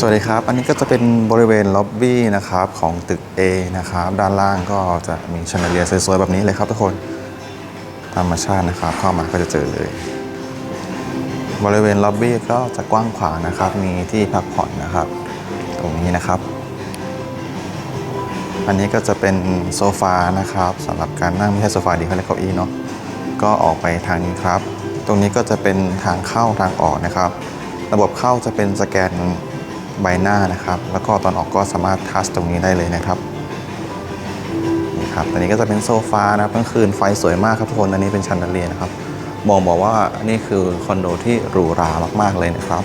สวัสดีครับ อันนี้ก็จะเป็นบริเวณล็อบบี้นะครับของตึก A นะครับ ด้านล่างก็จะมีชนเลียสวยๆแบบนี้เลยครับทุกคน ธรรมชาตินะครับ เข้ามาก็จะเจอเลย บริเวณล็อบบี้ก็จะกว้างขวางนะครับ มีที่พักผ่อนนะครับ ตรงนี้นะครับ อันนี้ก็จะเป็นโซฟานะครับสำหรับการนั่งไม่ใช่โซฟาดีเขาเรียกเก้าอี้เนาะ ก็ออกไปทางนี้ครับ ตรงนี้ก็จะเป็นทางเข้าทางออกนะครับ ระบบเข้าจะเป็นสแกน ใบหน้านะครับ แล้วก็ตอนออกก็สามารถทัชตรงนี้ได้เลยนะครับนี่ครับอันนี้ก็จะเป็นโซฟานะครับกลางคืนไฟสวยมากครับทุกคนอันนี้เป็นชันเดเลียร์นะครับมองบอกว่านี่คือคอนโดที่หรูหรามากๆเลยนะครับ